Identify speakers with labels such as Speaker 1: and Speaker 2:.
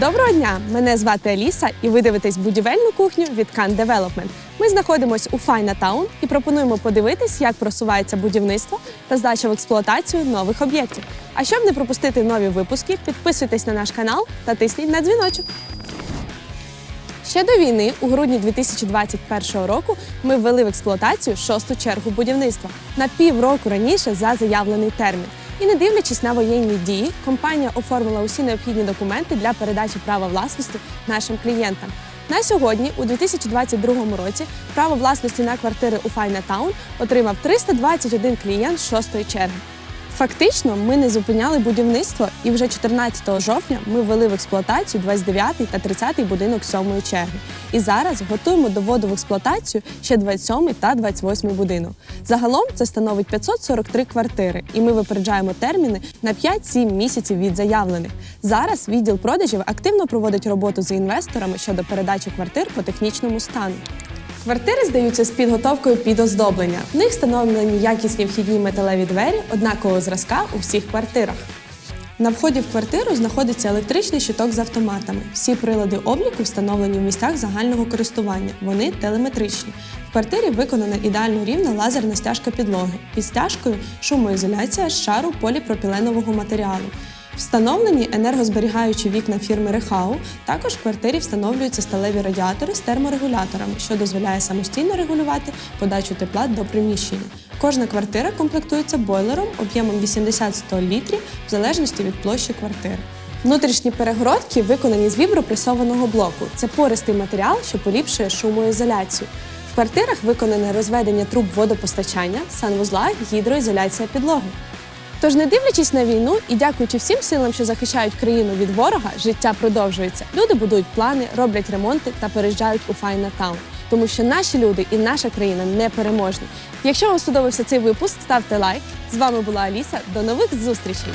Speaker 1: Доброго дня! Мене звати Аліса, і ви дивитесь будівельну кухню від Can Development. Ми знаходимося у Файна Таун і пропонуємо подивитись, як просувається будівництво та здача в експлуатацію нових об'єктів. А щоб не пропустити нові випуски, підписуйтесь на наш канал та тисніть на дзвіночок. Ще до війни, у грудні 2021 року, ми ввели в експлуатацію шосту чергу будівництва на півроку раніше за заявлений термін. І не дивлячись на воєнні дії, компанія оформила усі необхідні документи для передачі права власності нашим клієнтам. На сьогодні, у 2022 році, право власності на квартири у Файна Таун отримав 321 клієнт шостої черги. Фактично, ми не зупиняли будівництво, і вже 14 жовтня ми ввели в експлуатацію 29 та 30 будинок сьомої черги. І зараз готуємо до вводу в експлуатацію ще 27 та 28 будинок. Загалом це становить 543 квартири, і ми випереджаємо терміни на 5-7 місяців від заявлених. Зараз відділ продажів активно проводить роботу з інвесторами щодо передачі квартир по технічному стану. Квартири здаються з підготовкою під оздоблення. В них встановлені якісні вхідні металеві двері однакового зразка у всіх квартирах. На вході в квартиру знаходиться електричний щиток з автоматами. Всі прилади обліку встановлені в місцях загального користування. Вони телеметричні. В квартирі виконана ідеально рівна лазерна стяжка підлоги. Під стяжкою шумоізоляція з шару поліпропіленового матеріалу. Встановлені енергозберігаючі вікна фірми Рехау. Також в квартирі встановлюються сталеві радіатори з терморегуляторами, що дозволяє самостійно регулювати подачу тепла до приміщення. Кожна квартира комплектується бойлером об'ємом 80-100 літрів в залежності від площі квартири. Внутрішні перегородки виконані з вібропресованого блоку. Це пористий матеріал, що поліпшує шумоізоляцію. В квартирах виконане розведення труб водопостачання, санвузла, гідроізоляція підлоги. Тож, не дивлячись на війну і дякуючи всім силам, що захищають країну від ворога, життя продовжується. Люди будують плани, роблять ремонти та переїжджають у Файна Таун. Тому що наші люди і наша країна непереможні. Якщо вам сподобався цей випуск, ставте лайк. З вами була Аліса. До нових зустрічей!